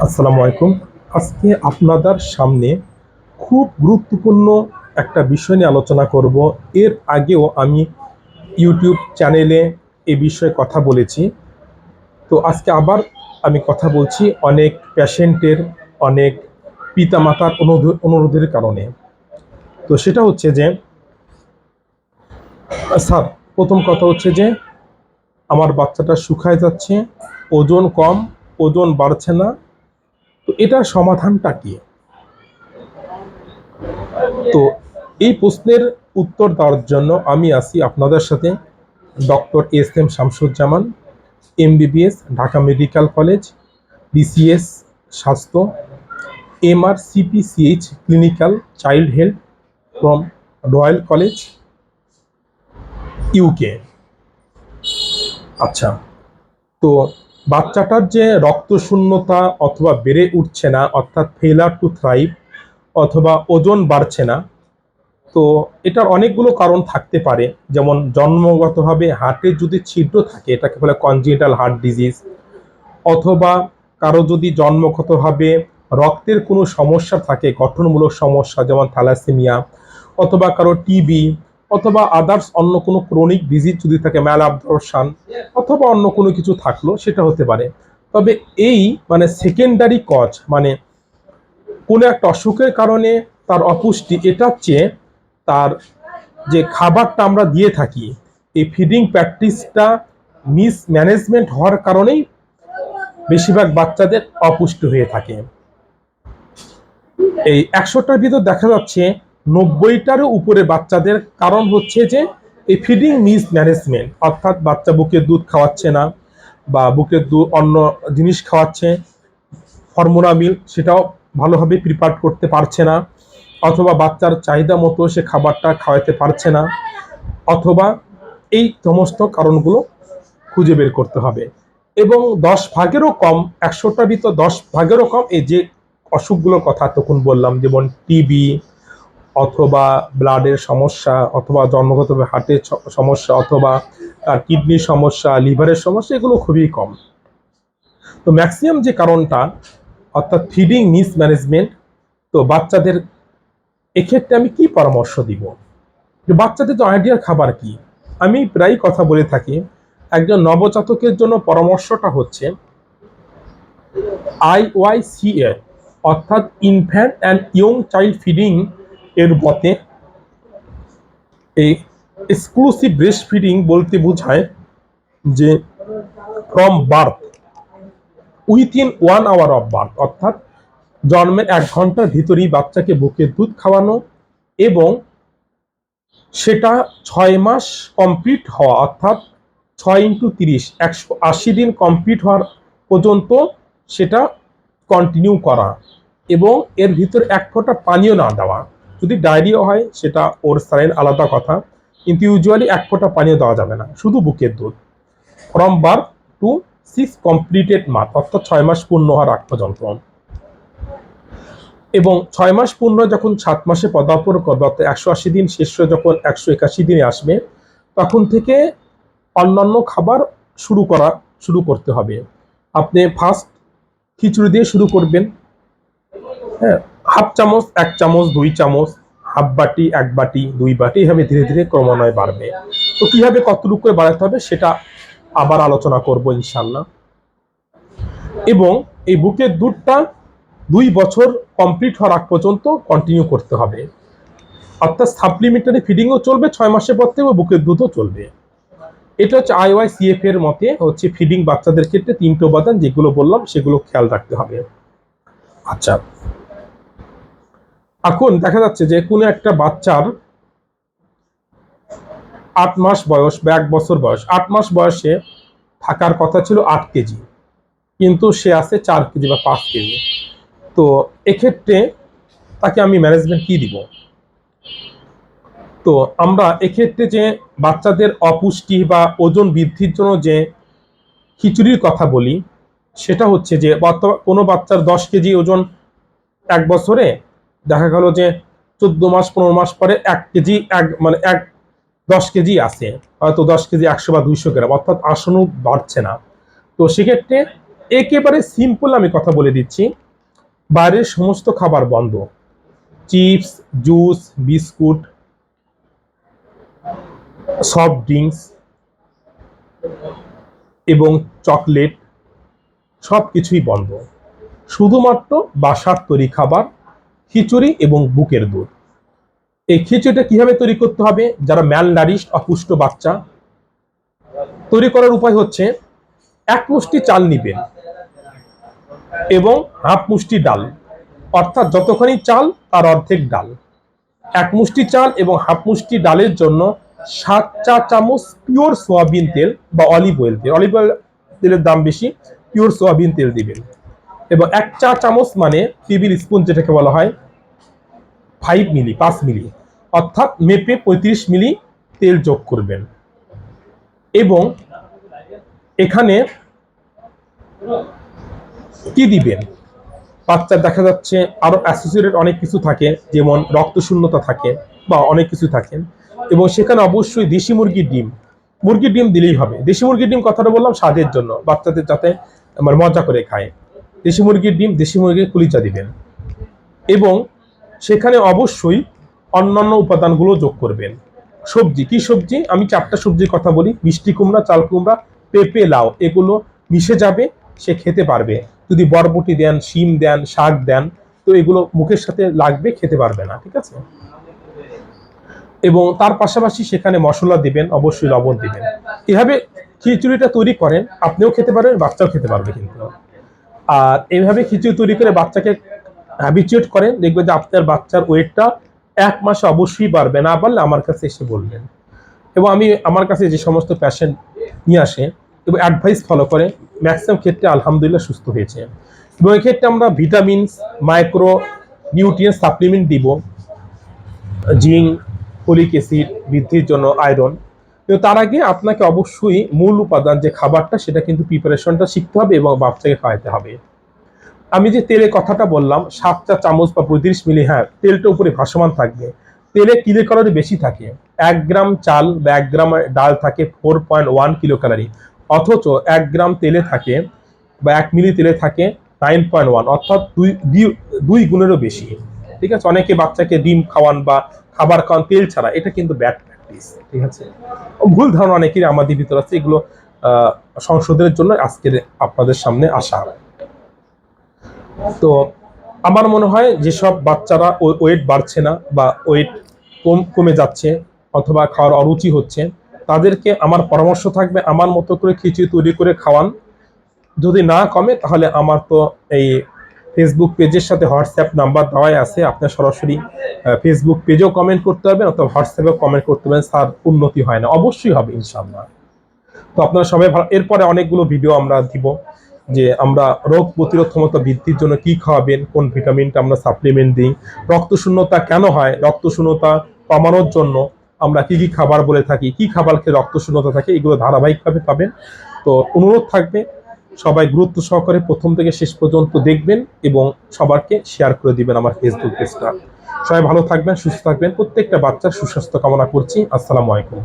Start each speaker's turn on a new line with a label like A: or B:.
A: আসসালামু আলাইকুম। আজকে আপনাদের সামনে খুব গুরুত্বপূর্ণ একটা বিষয় নিয়ে আলোচনা করব। এর আগেও আমি ইউটিউব চ্যানেলে এ বিষয়ে কথা বলেছি। তো আজকে আবার আমি কথা বলছি অনেক পেশেন্টের, অনেক পিতামাতার অনুরোধ- অনুরোধের কারণে। তো সেটা হচ্ছে যে, স্যার, প্রথম কথা হচ্ছে যে, আমার বাচ্চাটা শুকায় যাচ্ছে, ওজন কম, ওজন বাড়ছে না তো এটার সমাধানটা কি? তো এই প্রশ্নের উত্তর দেওয়ার জন্য আমি আছি আপনাদের সাথে doctor S M Shamsuzzaman, MBBS, Dhaka Medical College, BCS, স্বাস্থ্য MR CPCH clinical child health from Royal College, UK. আচ্ছা তো বাচ্চাটার যে রক্ত শূন্যতা অথবা বেড়ে উঠছে না, অর্থাৎ ফেলার টু থ্রাইভ অথবা ওজন বাড়ছে না, তো এটার অনেকগুলো কারণ থাকতে পারে। যেমন জন্মগতভাবে হার্টের যদি ছিদ্র থাকে, এটাকে বলে কনজিটাল হার্ট ডিজিজ অথবা কারও যদি জন্মগতভাবে রক্তের কোনো সমস্যা থাকে, গঠনমূলক সমস্যা, যেমন থ্যালাসেমিয়া, অথবা কারও টিবি অথবা আদার্স অন্য কোনো ক্রনিক ডিজিজ যদি থাকে ম্যাল অ্যাবজর্পশন অথবা অন্য কোনো কিছু থাকল, সেটা হতে পারে। তবে এই মানে সেকেন্ডারি কজ মানে কোনো একটা অসুখের কারণে তার অপুষ্টি এটার চেয়ে তার যে খাবারটা আমরা দিয়ে থাকি, এই ফিডিং প্র্যাকটিসটা মিস ম্যানেজমেন্ট হওয়ার কারণেই বেশিরভাগ বাচ্চাদের অপুষ্টি হয়ে থাকে। এই একশোটার ভিতর দেখা যাচ্ছে নব্বইটারও উপরে বাচ্চাদের কারণ হচ্ছে যে এই ফিডিং মিস ম্যানেজমেন্ট অর্থাৎ বাচ্চা বুকের দুধ খাওয়াচ্ছে না বা বুকের দুধ, অন্য জিনিস খাওয়াচ্ছে ফর্মুলা মিল সেটাও ভালোভাবে প্রিপার করতে পারছে না, অথবা বাচ্চার চাহিদা মতো সে খাবারটা খাওয়াতে পারছে না, অথবা এই সমস্ত কারণগুলো খুঁজে বের করতে হবে। এবং দশ ভাগেরও কম, একশোটার ভিতর দশ ভাগেরও কম, এই যে অসুখগুলোর কথা তখন বললাম, যেমন টিবি অথবা ব্লাডের সমস্যা অথবা জন্মগতভাবে হার্টের সমস্যা অথবা তার কিডনির সমস্যা, লিভারের সমস্যা, এগুলো খুবই কম। তো ম্যাক্সিমাম যে কারণটা, অর্থাৎ ফিডিং মিস ম্যানেজমেন্ট তো বাচ্চাদের, এক্ষেত্রে আমি কি পরামর্শ দিব? যে বাচ্চাদের তো আইডিয়ার খাবার কি? আমি প্রায় কথা বলে থাকি, একজন নবজাতকের জন্য পরামর্শটা হচ্ছে আইওয়াইসিএ অর্থাৎ infant and young child feeding এর মতে, এই এক্সক্লুসিভ ব্রেস্ট ফিডিং বলতে বোঝায় যে from birth within one hour of birth অর্থাৎ জন্মের এক ঘণ্টার ভিতরেই বাচ্চাকে বুকের দুধ খাওয়ানো এবং সেটা ছয় মাস কমপ্লিট হওয়া, অর্থাৎ ছয় ইন্টু তিরিশ, একশো আশি দিন কমপ্লিট হওয়ার পর্যন্ত সেটা কন্টিনিউ করা এবং এর ভিতর এক ফোঁটা পানীয় না দেওয়া। যদি ডায়রিয়া হয়, সেটা ওর স্যালাইন আলাদা কথা, কিন্তু ইউজুয়ালি এক ফোঁটা পানীয় দেওয়া যাবে না, শুধু বুকের দুধ from birth to six completed মাস অর্থাৎ ছয় মাস পূর্ণ হওয়ার আগ পর্যন্ত। এবং ছয় মাস পূর্ণ যখন সাত মাসে পদার্পণ করবে, অর্থাৎ একশো আশি দিন শেষ যখন একশো একাশি দিনে আসবে, তখন থেকে অন্যান্য খাবার শুরু করা শুরু করতে হবে। আপনি ফার্স্ট খিচুড়ি দিয়ে শুরু করবেন। হ্যাঁ। হাফ চামচ, এক চামচ, দুই চামচ, হাফ বাটি, এক বাটি, দুই বাটি এভাবে ধীরে ধীরে ক্রমান্বয়ে বাড়বে। তো কীভাবে কতটুকু করে বাড়াতে হবে সেটা আবার আলোচনা করব ইনশাল্লাহ এবং এই বুকের দুধটা দুই বছর কমপ্লিট হওয়ার আগ পর্যন্ত কন্টিনিউ করতে হবে। অর্থাৎ সাপ্লিমেন্টারি ফিডিংও চলবে, ছয় মাসের পর থেকে বুকের দুধও চলবে। এটা হচ্ছে আইওয়াই সিএফ এর মতে হচ্ছে ফিডিং বাচ্চাদের ক্ষেত্রে তিনটে উপাদান যেগুলো বললাম সেগুলো খেয়াল রাখতে হবে। আচ্ছা এখন দেখা যাচ্ছে যে কোনো একটা বাচ্চার আট মাস বয়স বা এক বছর বয়স, আট মাস বয়সে থাকার কথা ছিল আট কেজি, কিন্তু সে আছে চার কেজি বা পাঁচ কেজি। তো এক্ষেত্রে তাকে আমি ম্যানেজমেন্ট কি দিব? তো আমরা এক্ষেত্রে যে বাচ্চাদের অপুষ্টি বা ওজন বৃদ্ধির জন্য যে খিচুড়ির কথা বলি, সেটা হচ্ছে যে কোনো বাচ্চার দশ কেজি ওজন এক বছরে দেখা গেল যে চোদ্দ মাস, পনেরো মাস পরে এক কেজি, এক মানে এক, দশ কেজি আছে। হয়তো দশ কেজি একশো বা দুইশো গ্রাম, অর্থাৎ আসনও বাড়ছে না। তো সেক্ষেত্রে একেবারে সিম্পল আমি কথা বলে দিচ্ছি, বাইরের সমস্ত খাবার বন্ধ। Chips, juice, biscuit, soft drinks এবং চকলেট সব কিছুই বন্ধ। শুধুমাত্র বাসার তৈরি খাবার খিচুড়ি এবং বুকের দুধ। এই খিচুড়িটা কীভাবে তৈরি করতে হবে? যারা ম্যাল নারিস্ট অপুষ্ট বাচ্চা, তৈরি করার উপায় হচ্ছে এক মুষ্টি চাল নিবেন এবং হাফ মুষ্টি ডাল, অর্থাৎ যতখানি চাল, তার অর্ধেক ডাল। এক মুষ্টি চাল এবং হাফ মুষ্টি ডালের জন্য সাত চা চামচ পিওর সোয়াবিন তেল বা অলিভ অয়েল তেল। অলিভ অয়েল তেলের দাম বেশি পিওর সোয়াবিন তেল দিবেন। এবং এক চা চামচ মানে টেবিল স্পুন যেটাকে বলা হয় ফাইভ মিলি পাঁচ মিলি অর্থাৎ মেপে পঁয়ত্রিশ মিলি তেল যোগ করবেন। এবং এখানে কি দিবেন? বাচ্চার দেখা যাচ্ছে আরও অ্যাসোসিয়েটেড অনেক কিছু থাকে, যেমন রক্ত শূন্যতা থাকে বা অনেক কিছু থাকে। এবং সেখানে অবশ্যই দেশি মুরগির ডিম। মুরগির ডিম দিলেই হবে। দেশি মুরগির ডিম কথাটা বললাম স্বাদের জন্য, বাচ্চাদের যাতে আমার মজা করে খায়। দেশি মুরগির ডিম, দেশি মুরগির কুলিচা দিবেন। এবং সেখানে অবশ্যই অন্যান্য উপাদানগুলো যোগ করবেন। সবজি, কি সবজি? আমি চারটা সবজির কথা বলি। মিষ্টি কুমড়া, চাল কুমড়া, পেঁপে, লাউ, এগুলো মিশে যাবে, সে খেতে পারবে। যদি বরবটি দেন, শিম দেন, শাক দেন, তো এগুলো মুখের সাথে লাগবে, খেতে পারবে না, ঠিক আছে? এবং তার পাশাপাশি সেখানে মশলা দিবেন, অবশ্যই লবণ দিবেন। এভাবে খিচুড়িটা তৈরি করেন, আপনিও খেতে পারবেন, বাচ্চাও খেতে পারবে কিন্তু। আর এইভাবে খিচুড়ি তৈরি করে বাচ্চাকে হ্যাবিচুয়েট করেন দেখবেন যে আপনার বাচ্চার ওয়েটটা এক মাসে অবশ্যই বাড়বে না পারলে আমার কাছে এসে বলবেন এবং আমি আমার কাছে যে সমস্ত প্যাশেন্ট নিয়ে আসে, এবং অ্যাডভাইস ফলো করে ম্যাক্সিমাম ক্ষেত্রে আলহামদুলিল্লাহ সুস্থ হয়েছে। এবং এক্ষেত্রে আমরা ভিটামিনস মাইক্রো নিউট্রিয়েন্ট সাপ্লিমেন্ট দিব। জিঙ্ক ফলিক অ্যাসিড বৃদ্ধির জন্য আয়রন কিন্তু তার আগে আপনাকে অবশ্যই মূল উপাদান যে খাবারটা, সেটা কিন্তু প্রিপারেশনটা শিখতে হবে এবং বাচ্চাকে খাওয়াতে হবে। আমি যে তেলের কথাটা বললাম সাত চা চামচ বা পঁয়ত্রিশ মিলি হ্যাঁ তেলটা উপরে ভাসমান থাকবে। তেলে কিলো ক্যালোরি বেশি থাকে? এক গ্রাম চাল বা এক গ্রাম ডাল থাকে four point one kilo calorie অথচ এক গ্রাম তেলে থাকে বা এক মিলি তেলে থাকে নাইন পয়েন্ট ওয়ান অর্থাৎ দুই, দুই- দুই গুণেরও বেশি। ঠিক আছে? অনেকে বাচ্চাকে ডিম খাওয়ান বা খাবার খাওয়ান তেল ছাড়া, এটা কিন্তু ব্যাড প্র্যাকটিস ঠিক আছে? ভুল ধারণা অনেকেরই আমাদের ভিতর আছে, এগুলো সংশোধনের জন্য আজকের আপনাদের সামনে আসা তো আমার মনে হয় যেসব বাচ্চারা ওয়েট বাড়ছে না বা ওয়েট কম, কমে যাচ্ছে অথবা খাওয়ার অরুচি হচ্ছে, তাদেরকে আমার পরামর্শ থাকবে, আমার মতো করে খিচুড়ি তৈরি করে খাওয়ান। যদি না কমে, তাহলে আমার তো এই ফেসবুক পেজের সাথে হোয়াটসঅ্যাপ নাম্বার দেওয়াই আছে। আপনার সরাসরি ফেসবুক পেজেও কমেন্ট করতে পারবেন অথবা হোয়াটসঅ্যাপেও কমেন্ট করতে পারবেন স্যার, উন্নতি হয় না। অবশ্যই হবে ইনশাল্লাহ তো আপনারা সবাই ভালো এরপরে অনেকগুলো ভিডিও আমরা দিব যে আমরা রোগ প্রতিরোধ ক্ষমতা বৃদ্ধির জন্য কি খাওয়াবেন, কোন ভিটামিনটা আমরা সাপ্লিমেন্ট দিই রক্ত শূন্যতা কেন হয় রক্ত শূন্যতা কমানোর জন্য আমরা কি কি খাবার বলে থাকি, কি খাবার খেয়ে রক্ত শূন্যতা থাকে, এগুলো ধারাবাহিকভাবে পাবেন। তো অনুরোধ থাকবে সবাই গুরুত্ব সহকারে প্রথম থেকে শেষ পর্যন্ত দেখবেন এবং সবারকে শেয়ার করে দিবেন আমার ফেসবুক পেজটা সবাই ভালো থাকবেন, সুস্থ থাকবেন। প্রত্যেকটা বাচ্চার সুস্বাস্থ্য কামনা করছি। আসসালামু আলাইকুম।